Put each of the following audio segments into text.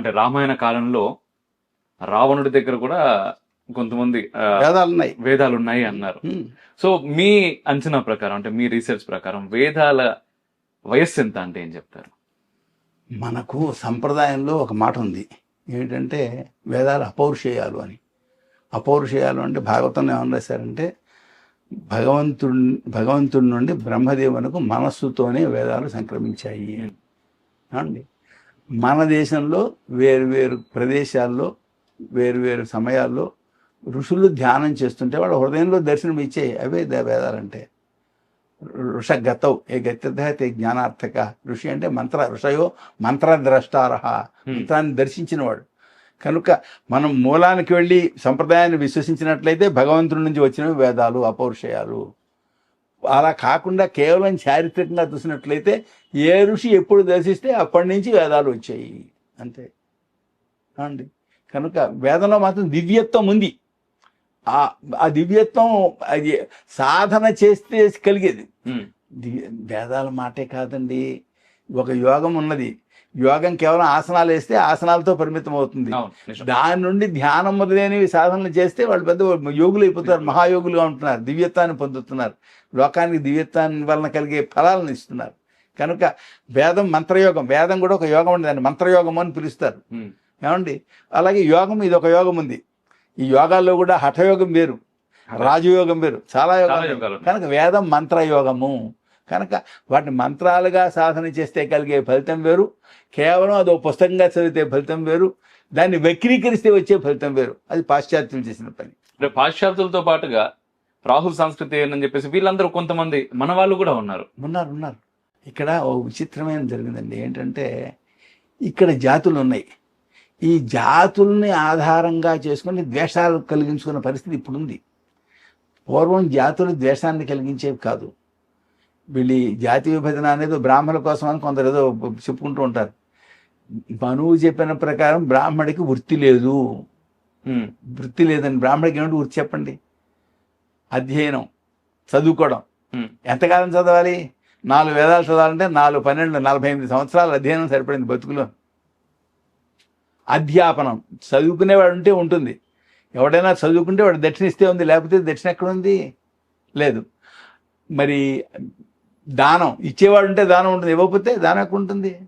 అంటే రామాయణ కాలంలో రావణుడి దగ్గర కూడా కొంతమంది వేదాలు ఉన్నాయి. వేదాలు ఉన్నాయి అన్నారు. సో మీ అంచనా ప్రకారం అంటే మీ రీసెర్చ్ ప్రకారం వేదాల వయస్సు ఎంత అంటే ఏం చెప్తారు? మనకు సంప్రదాయంలో ఒక మాట ఉంది. ఏంటంటే వేదాలు అపౌరుషేయాలు అని. అపౌరుషేయాలు అంటే భాగవతంలో ఏమని రాశారంటే భగవంతుడి భగవంతుడి నుండి బ్రహ్మదేవునకు మనస్సుతోనే వేదాలు సంక్రమించాయి అని. అండి మన దేశంలో వేరు వేరు ప్రదేశాల్లో వేరు వేరు సమయాల్లో ఋషులు ధ్యానం చేస్తుంటే వాళ్ళ హృదయంలో దర్శనం ఇచ్చే అవే వేదాలంటే. ఋష గతౌ ఏ గత్యత తే జ్ఞానార్థక. ఋషి అంటే మంత్ర ఋషయో మంత్రద్రష్టారహ మంత్రాన్ని దర్శించినవాడు. కనుక మనం మూలానికి వెళ్ళి సంప్రదాయాన్ని విశ్వసించినట్లయితే భగవంతుడి నుంచి వచ్చినవి వేదాలు అపౌరుషయాలు. అలా కాకుండా కేవలం చారిత్రకంగా చూసినట్లయితే ఏ ఋషి ఎప్పుడు దర్శిస్తే అప్పటి నుంచి వేదాలు వచ్చాయి. అంతే. అండి కనుక వేదంలో మాత్రం దివ్యత్వం ఉంది. ఆ ఆ దివ్యత్వం అది సాధన చేస్తే కలిగేది. వేదాల మాటే కాదండి. ఒక యోగం ఉన్నది. యోగం కేవలం ఆసనాలు వేస్తే ఆసనాలతో పరిమితం అవుతుంది. దాని నుండి ధ్యానం మొదలైనవి సాధనలు చేస్తే వాళ్ళు పెద్ద యోగులు అయిపోతారు మహాయోగులుగా ఉంటున్నారు దివ్యత్వాన్ని పొందుతున్నారు లోకానికి దివ్యత్వాన్ని వలన కలిగే ఫలాలను ఇస్తున్నారు. కనుక వేదం మంత్రయోగం వేదం కూడా ఒక యోగం ఉంది దాన్ని మంత్రయోగం అని పిలుస్తారు. ఏమండి? అలాగే యోగం ఇది ఒక యోగం ఉంది. ఈ యోగాల్లో కూడా హఠయోగం వేరు రాజయోగం వేరు చాలా యోగాలు. కనుక వేదం మంత్రయోగము. కనుక వాటిని మంత్రాలుగా సాధన చేస్తే కలిగే ఫలితం వేరు. కేవలం అదో పుస్తకంగా చదివితే ఫలితం వేరు. దాన్ని వక్రీకరిస్తే వచ్చే ఫలితం వేరు. అది పాశ్చాత్యం చేసిన పని. అంటే పాశ్చాత్యులతో పాటుగా రాహుల్ సంస్కృతి అని చెప్పేసి వీళ్ళందరూ కొంతమంది మన వాళ్ళు కూడా ఉన్నారు. ఉన్నారు ఉన్నారు. ఇక్కడ ఓ విచిత్రమైన జరిగిందండి. ఏంటంటే ఇక్కడ జాతులు ఉన్నాయి. ఈ జాతుల్ని ఆధారంగా చేసుకుని ద్వేషాలు కలిగించుకున్న పరిస్థితి ఇప్పుడు ఉంది పూర్వం జాతులు ద్వేషాన్ని కలిగించేవి కాదు. వీళ్ళు జాతి విభజన అనేది బ్రాహ్మణుల కోసం అని కొందరు ఏదో చెప్పుకుంటూ ఉంటారు. మనువు చెప్పిన ప్రకారం బ్రాహ్మడికి వృత్తి లేదు. వృత్తి లేదండి. బ్రాహ్మడికి ఏమిటి వృత్తి చెప్పండి. అధ్యయనం చదువుకోవడం. ఎంతకాలం చదవాలి? నాలుగు వేదాలు చదవాలంటే నాలుగు పన్నెండు నలభై ఎనిమిది సంవత్సరాల అధ్యయనం సరిపడింది బతుకులో. అధ్యాపనం. చదువుకునేవాడు ఉంటే ఉంటుంది. ఎవడైనా చదువుకుంటే వాడు దక్షిణ ఇస్తే ఉంది. లేకపోతే దక్షిణ ఎక్కడ ఉంది? లేదు. మరి దానం. ఇచ్చేవాడు ఉంటే దానం ఉంటుంది ఇవ్వకపోతే దానం ఎక్కడ ఉంటుంది?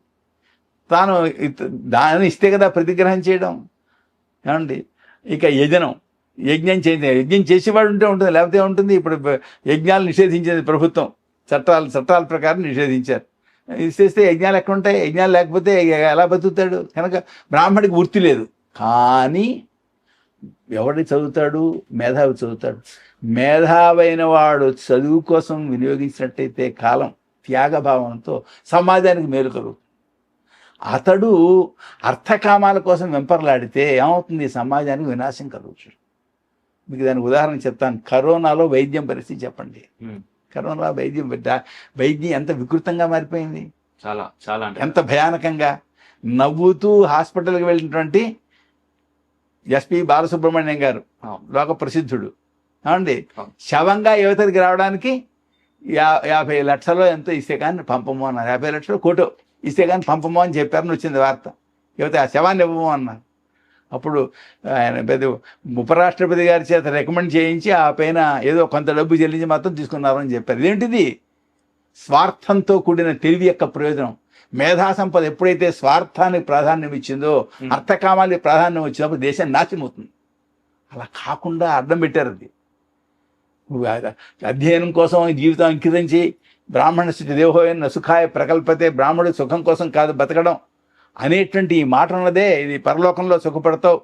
తాను ఇత- దానం ఇస్తే కదా ప్రతిగ్రహం చేయడం. ఏమండి? ఇక యజనం. యజ్ఞం చేసే యజ్ఞం చేసేవాడు ఉంటే ఉంటుంది లేకపోతే ఉంటుంది. ఇప్పుడు యజ్ఞాలు నిషేధించేది ప్రభుత్వం. చట్టాలు చట్టాల ప్రకారం నిషేధించారు. ఇస్తేస్తే యజ్ఞాలు ఎక్కడ ఉంటాయి యజ్ఞాలు లేకపోతే ఎలా బతుకుతాడు? కనుక బ్రాహ్మడికి వృత్తి లేదు. కానీ ఎవడి చదువుతాడు? మేధావి చదువుతాడు. మేధావైన వాడు చదువు కోసం వినియోగించినట్టయితే కాలం త్యాగభావంతో సమాజానికి మేలు కలుగుతుంది. అతడు అర్థకామాల కోసం వెంపర్లాడితే ఏమవుతుంది? సమాజానికి వినాశం కలుగుతుంది. మీకు దానికి ఉదాహరణ చెప్తాను. కరోనాలో వైద్యం పరిస్థితి చెప్పండి. ఉమ్, కరోనా వైద్యం వైద్యం ఎంత వికృతంగా మారిపోయింది? చాలా చాలా ఎంత భయానకంగా. నవ్వుతూ హాస్పిటల్కి వెళ్ళినటువంటి ఎస్పి బాలసుబ్రహ్మణ్యం గారు. లోక ప్రసిద్ధుడు. ఏమండి. శవంగా యువతకి రావడానికి యా యాభై లక్షలు ఎంతో ఇస్తే కానీ పంపము అన్నారు. యాభై లక్షలు కోటో ఇస్తే కానీ పంపము అని చెప్పారని వచ్చింది వార్త. యువత ఆ శవాన్ని ఇవ్వము అన్నారు. అప్పుడు ఆయన పెద్ద ఉపరాష్ట్రపతి గారి చేత రికమెండ్ చేయించి ఆ పైన ఏదో కొంత డబ్బు చెల్లించి మాత్రం తీసుకున్నారని చెప్పారు. ఇదేంటిది? స్వార్థంతో కూడిన తెలివి యొక్క ప్రయోజనం. మేధా సంపద ఎప్పుడైతే స్వార్థానికి ప్రాధాన్యం ఇచ్చిందో. అర్థకామాలకి ప్రాధాన్యం వచ్చినప్పుడు దేశం నాశనం అవుతుంది. అలా కాకుండా అడ్డం పెట్టారు అది. అధ్యయనం కోసం జీవితం అంకితం చేయి. బ్రాహ్మణ స్థితి దేహోయన సుఖాయ ప్రకల్పతే బ్రాహ్మణుడి సుఖం కోసం కాదు బతకడం అనేటువంటి ఈ మాట ఉన్నదే ఇది పరలోకంలో సుఖపడతావు.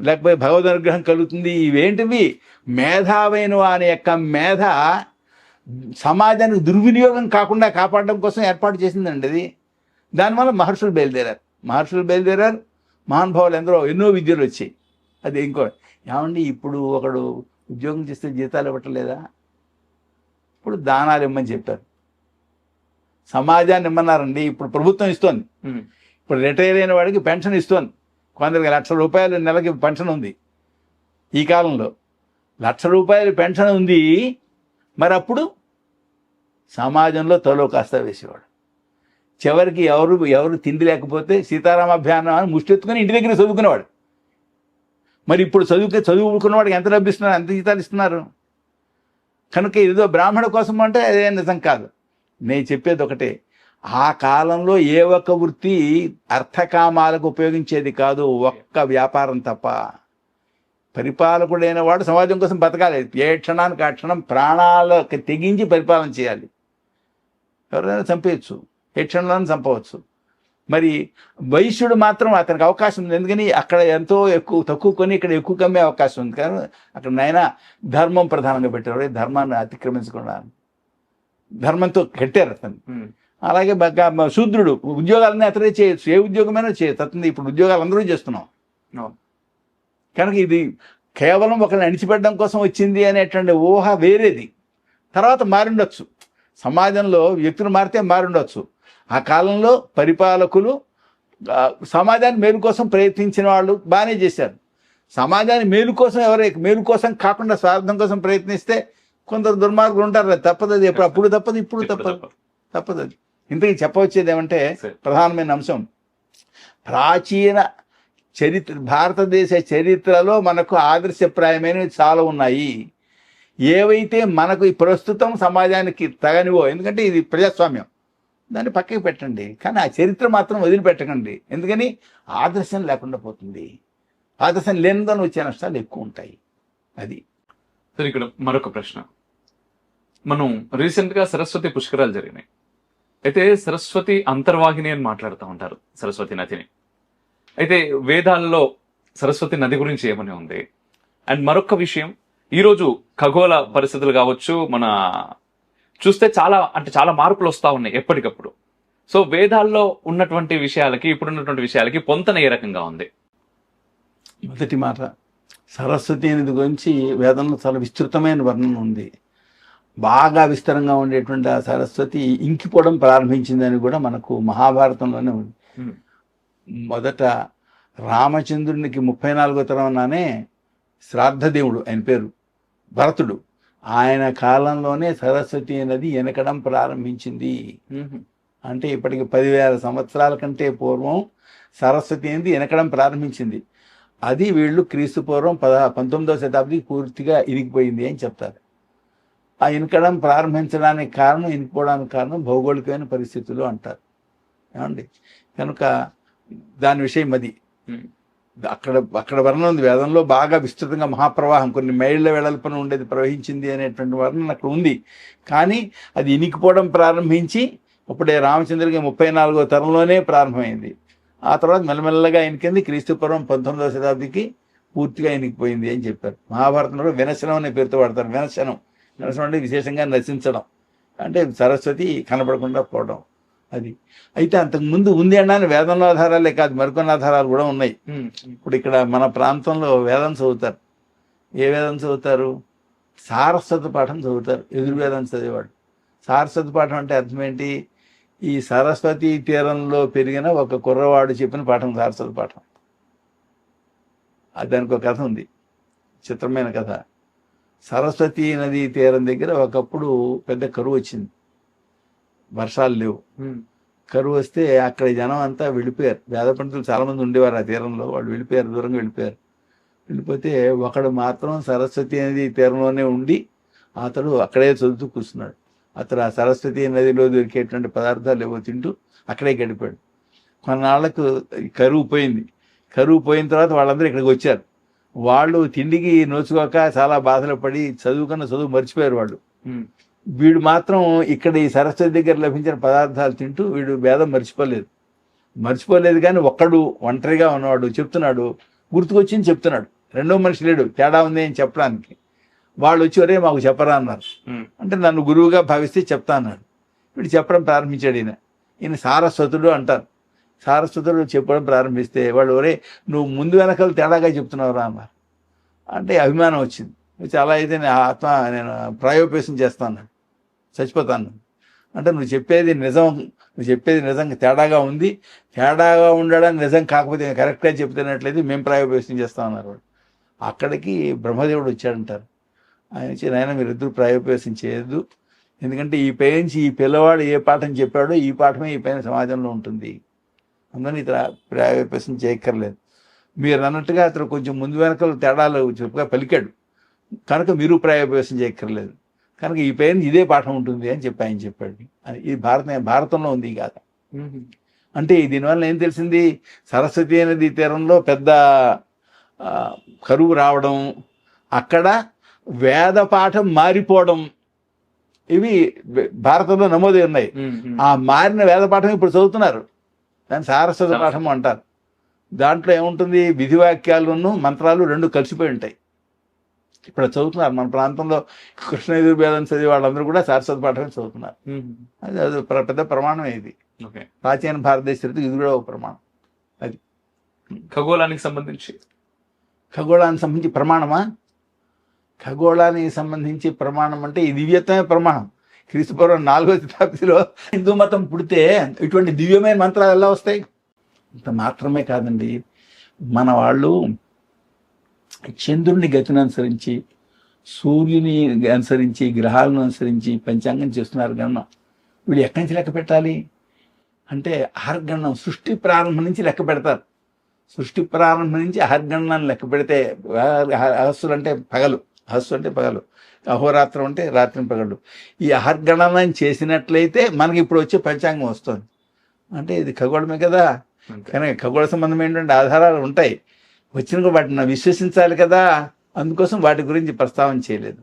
లేకపోతే భగవద్ అనుగ్రహం కలుగుతుంది. ఇవేంటివి? మేధావైన వాని యొక్క మేధ సమాజానికి దుర్వినియోగం కాకుండా కాపాడడం కోసం ఏర్పాటు చేసిందండి అది. దానివల్ల మహర్షులు బయలుదేరారు. మహర్షులు బయలుదేరారు. మహానుభావులు ఎందరో ఎన్నో విద్యలు వచ్చాయి. అది ఇంకో ఏమండి ఇప్పుడు ఒకడు ఉద్యోగం చేస్తే జీతాలు ఇవ్వట్లేదా? ఇప్పుడు దానాలు ఇమ్మని చెప్పారు. సమాజాన్ని ఇమ్మన్నారండి. ఇప్పుడు ప్రభుత్వం ఇస్తోంది. ఇప్పుడు రిటైర్ అయిన వాడికి పెన్షన్ ఇస్తోంది. కొందరికి లక్ష రూపాయలు నెలకి పెన్షన్ ఉంది. ఈ కాలంలో లక్ష రూపాయలు పెన్షన్ ఉంది. మరి అప్పుడు సమాజంలో తలో కాస్త వేసేవాడు. చివరికి ఎవరు ఎవరు తిండి లేకపోతే సీతారామ అభియానం అని ముష్టెత్తుకొని ఇంటి దగ్గర చదువుకునేవాడు. మరి ఇప్పుడు చదువుకే చదువుకున్నవాడికి ఎంత డబ్బు ఇస్తున్నారు ఎంత జీతాలు ఇస్తున్నారు? కనుక ఏదో బ్రాహ్మణ కోసం అంటే అదే నిజం కాదు. నేను చెప్పేది ఒకటే ఆ కాలంలో ఏ ఒక్క వృత్తి అర్థకామాలకు ఉపయోగించేది కాదు ఒక్క వ్యాపారం తప్ప. పరిపాలకుడైన వాడు సమాజం కోసం బతకాలి. ఏ క్షణానికి ఆ క్షణం ప్రాణాలకు తెగించి పరిపాలన చేయాలి. ఎవరైనా చంపేయచ్చు. ఏ క్షణంలో చంపవచ్చు. మరి వైశ్యుడు మాత్రం అతనికి అవకాశం ఉంది. ఎందుకని? అక్కడ ఎంతో ఎక్కువ తక్కువ కొని ఇక్కడ ఎక్కువ కమ్మే అవకాశం ఉంది. కానీ అక్కడ నాయన ధర్మం ప్రధానంగా పెట్టారు. ధర్మాన్ని అతిక్రమించకుండా ధర్మంతో కట్టారు అతను అలాగే శూద్రుడు ఉద్యోగాలన్నీ అతనే చేయొచ్చు. ఏ ఉద్యోగమైనా చేయొచ్చు. అతను ఇప్పుడు ఉద్యోగాలు అందరూ చేస్తున్నాం. కనుక ఇది కేవలం ఒకరిని అణిచిపెట్టడం కోసం వచ్చింది అనేటువంటి ఊహ వేరేది. తర్వాత మారుండొచ్చు. సమాజంలో వ్యక్తులు మారితే మారుండొచ్చు. ఆ కాలంలో పరిపాలకులు సమాజాన్ని మేలు కోసం ప్రయత్నించిన వాళ్ళు బాగానే చేశారు. సమాజాన్ని మేలు కోసం ఎవరు మేలు కోసం కాకుండా స్వార్థం కోసం ప్రయత్నిస్తే కొందరు దుర్మార్గులు ఉంటారు. తప్పదు అది ఎప్పుడు అప్పుడు తప్పదు ఇప్పుడు తప్పదు. తప్పదు. అది. ఇంతకీ చెప్పవచ్చేది ఏమంటే. ప్రధానమైన అంశం. ప్రాచీన చరిత్ర భారతదేశ చరిత్రలో మనకు ఆదర్శప్రాయమైనవి చాలా ఉన్నాయి. ఏవైతే మనకు ప్రస్తుతం సమాజానికి తగనివో ఎందుకంటే ఇది ప్రజాస్వామ్యం. దాన్ని పక్కకి పెట్టండి. కానీ ఆ చరిత్ర మాత్రం వదిలిపెట్టకండి. ఎందుకని? ఆదర్శం లేకుండా పోతుంది. ఆదర్శం లేనిదని వచ్చే నష్టాలు ఎక్కువ ఉంటాయి. అది. సరే ఇక్కడ మరొక ప్రశ్న. మనం రీసెంట్గా సరస్వతి పుష్కరాలు జరిగినాయి. అయితే సరస్వతి అంతర్వాహిని అని మాట్లాడుతూ ఉంటారు సరస్వతి నదిని. అయితే వేదాల్లో సరస్వతి నది గురించి ఏమని ఉంది? అండ్ మరొక విషయం ఈరోజు ఖగోళ పరిస్థితులు కావచ్చు మన చూస్తే చాలా అంటే చాలా మార్పులు వస్తా ఉన్నాయి ఎప్పటికప్పుడు. సో వేదాల్లో ఉన్నటువంటి విషయాలకి ఇప్పుడున్నటువంటి విషయాలకి పొంతన ఏ రకంగా ఉంది? మొదటి మాట. సరస్వతి అనేది గురించి వేదంలో చాలా విస్తృతమైన వర్ణన ఉంది. బాగా విస్తరంగా ఉండేటువంటి ఆ సరస్వతి ఇంకిపోవడం ప్రారంభించిందని కూడా మనకు మహాభారతంలోనే ఉంది. మొదట రామచంద్రునికి ముప్పై నాలుగో తరంలోనే శ్రాద్ధదేవుడు ఆయన పేరు. భరతుడు. ఆయన కాలంలోనే సరస్వతి నది వెనకడం ప్రారంభించింది. అంటే ఇప్పటికి పదివేల సంవత్సరాల కంటే పూర్వం సరస్వతి అనేది వెనకడం ప్రారంభించింది. అది వీళ్ళు క్రీస్తు పూర్వం పద పంతొమ్మిదవ శతాబ్దికి పూర్తిగా ఇరిగిపోయింది అని చెప్తారు. ఆ ఇనకడం ప్రారంభించడానికి కారణం ఇనికిపోవడానికి కారణం భౌగోళికమైన పరిస్థితులు అంటారు. ఏమండి? కనుక దాని విషయం అది. అక్కడ అక్కడ వర్ణన ఉంది. వేదంలో బాగా విస్తృతంగా మహాప్రవాహం కొన్ని మైళ్ళ వెడల్పన ఉండేది ప్రవహించింది అనేటువంటి వర్ణన అక్కడ ఉంది. కానీ అది ఇనికిపోవడం ప్రారంభించి అప్పుడే రామచంద్రుడికి ముప్పై నాలుగో తరంలోనే ప్రారంభమైంది. ఆ తర్వాత మెల్లమెల్లగా ఇనికింది క్రీస్తుపూర్వం పంతొమ్మిదవ శతాబ్దికి పూర్తిగా ఇనికిపోయింది అని చెప్పారు. మహాభారతంలో వినశనం అనే పేరుతో వాడతారు. వినశనం. వినశనం అంటే విశేషంగా నశించడం. అంటే సరస్వతి కనపడకుండా పోవడం. అది. అయితే అంతకు ముందు ఉంది అనడానికి వేదంలో ఆధారాలే కాదు మరికొన్ని ఆధారాలు కూడా ఉన్నాయి. ఇప్పుడు ఇక్కడ మన ప్రాంతంలో వేదం చదువుతారు. ఏ వేదం చదువుతారు? సారస్వత పాఠం చదువుతారు. ఎదురు వేదం చదివేవాడు. సారస్వత పాఠం అంటే అర్థం ఏంటి? ఈ సరస్వతి తీరంలో పెరిగిన ఒక కుర్రవాడు చెప్పిన పాఠం సారస్వత పాఠం. అది దానికి ఒక కథ ఉంది. చిత్రమైన కథ. సరస్వతి నది తీరం దగ్గర ఒకప్పుడు పెద్ద కరువు వచ్చింది. వర్షాలు లేవు. కరువు వస్తే అక్కడ జనం అంతా వెళ్ళిపోయారు. వేద పండితులు చాలా మంది ఉండేవారు ఆ తీరంలో. వాళ్ళు వెళ్ళిపోయారు దూరంగా వెళ్ళిపోయారు. వెళ్ళిపోతే ఒకడు మాత్రం సరస్వతి నది తీరంలోనే ఉండి అతడు అక్కడే చదువుతూ కూర్చున్నాడు. అతడు ఆ సరస్వతి నదిలో దొరికేటువంటి పదార్థాలు ఏవో తింటూ అక్కడే గడిపాడు. కొన్నాళ్ళకు కరువు పోయింది. కరువు పోయిన తర్వాత వాళ్ళందరూ ఇక్కడికి వచ్చారు. వాళ్ళు తిండికి నోచుకోక చాలా బాధలు పడి చదువుకున్న చదువు మర్చిపోయారు వాళ్ళు. వీడు మాత్రం ఇక్కడ ఈ సరస్వతి దగ్గర లభించిన పదార్థాలు తింటూ వీడు భేదం మర్చిపోలేదు. మర్చిపోలేదు కానీ ఒక్కడు ఒంటరిగా ఉన్నవాడు చెప్తున్నాడు గుర్తుకొచ్చింది చెప్తున్నాడు. రెండో మనిషి లేడు తేడా ఉంది అని చెప్పడానికి. వాళ్ళు వచ్చి ఒరే మాకు చెప్పరా అన్నారు. అంటే నన్ను గురువుగా భావిస్తే చెప్తా అన్నాడు. వీడు చెప్పడం ప్రారంభించాడు ఈయన. ఈయన సారస్వతుడు అంటారు. సారస్వతుడు చెప్పడం ప్రారంభిస్తే వాడు ఒరే నువ్వు ముందు వెనకాల తేడాగా చెప్తున్నావురా అన్నారు. అంటే అభిమానం వచ్చింది. చాలా అయితే నేను ఆత్మ నేను ప్రాయోపేసం చేస్తాను చచ్చిపోతాను. అంటే నువ్వు చెప్పేది నిజం నువ్వు చెప్పేది నిజంగా తేడాగా ఉంది. తేడాగా ఉండడం నిజం కాకపోతే కరెక్ట్గా చెప్తున్నట్లయితే మేము ప్రాయోపవేశం చేస్తాం అన్నారు అక్కడికి బ్రహ్మదేవుడు వచ్చాడంటారు. ఆయన వచ్చి నాయన మీరిద్దరు ప్రాయోపవేశం చేయొద్దు. ఎందుకంటే ఈ పేరెంట్స్ ఈ పిల్లవాడు ఏ పాఠం చెప్పాడో ఈ పాఠమే ఈ పైన సమాజంలో ఉంటుంది. అందుకని ఇతర ప్రాయోపేసం చేయక్కర్లేదు. మీరు అన్నట్టుగా అతను కొంచెం ముందు వెనకలు తేడాలు చెప్పుగా పలికాడు. కనుక మీరు ప్రాయోపేసం చేయక్కర్లేదు. కనుక ఈ పేరెంట్స్ ఇదే పాఠం ఉంటుంది అని చెప్పి ఆయన చెప్పాడు. ఇది భారత భారతంలో ఉంది ఈ గాథ. అంటే దీనివల్ల ఏం తెలిసింది? సరస్వతి నది తీరంలో పెద్ద కరువు రావడం అక్కడ వేద పాఠం మారిపోవడం. ఇవి భారతంలో నమోదై ఉన్నాయి. ఆ మారిన వేద పాఠం ఇప్పుడు చదువుతున్నారు. దాన్ని సారస్వత పాఠం అంటారు. దాంట్లో ఏముంటుంది? విధి వాక్యాలను మంత్రాలు రెండు కలిసిపోయి ఉంటాయి. ఇప్పుడు అది చదువుతున్నారు. మన ప్రాంతంలో కృష్ణ యజుర్వేదం చదివే వాళ్ళందరూ కూడా సారస్వత పాఠమే చదువుతున్నారు. అది అది పెద్ద ప్రమాణం ఇది. ఓకే. ప్రాచీన భారతదేశ చరిత్ర ఇది కూడా ఒక ప్రమాణం. ఖగోళానికి సంబంధించి? ఖగోళానికి సంబంధించి ప్రమాణమా? ఖగోళానికి సంబంధించి ప్రమాణం అంటే ఈ దివ్యత్వమే ప్రమాణం. క్రీస్తుపూర్వం నాలుగో శతాబ్దిలో హిందూ మతం పుడితే ఇటువంటి దివ్యమైన మంత్రాలు ఎలా వస్తాయి? ఇంత మాత్రమే కాదండి. మన వాళ్ళు చంద్రుని గతిని అనుసరించి సూర్యుని అనుసరించి గ్రహాలను అనుసరించి పంచాంగం చేస్తున్నారు గణన వీళ్ళు ఎక్కడి నుంచి లెక్క పెట్టాలి? అంటే ఆర్గణం సృష్టి ప్రారంభం నుంచి లెక్క పెడతారు. సృష్టి ప్రారంభం నుంచి అహర్గణాన్ని లెక్క పెడితే అహస్సులు అంటే పగలు. అహస్సు అంటే పగలు. అహోరాత్రం అంటే రాత్రి పగలు ఈ అహర్గణనాన్ని చేసినట్లయితే మనకి ఇప్పుడు వచ్చే పంచాంగం వస్తుంది. అంటే ఇది ఖగోళమే కదా. కానీ ఖగోళ సంబంధం ఏంటంటే ఆధారాలు ఉంటాయి. వచ్చిన వాటిని విశ్వసించాలి కదా. అందుకోసం వాటి గురించి ప్రస్తావన చేయలేదు.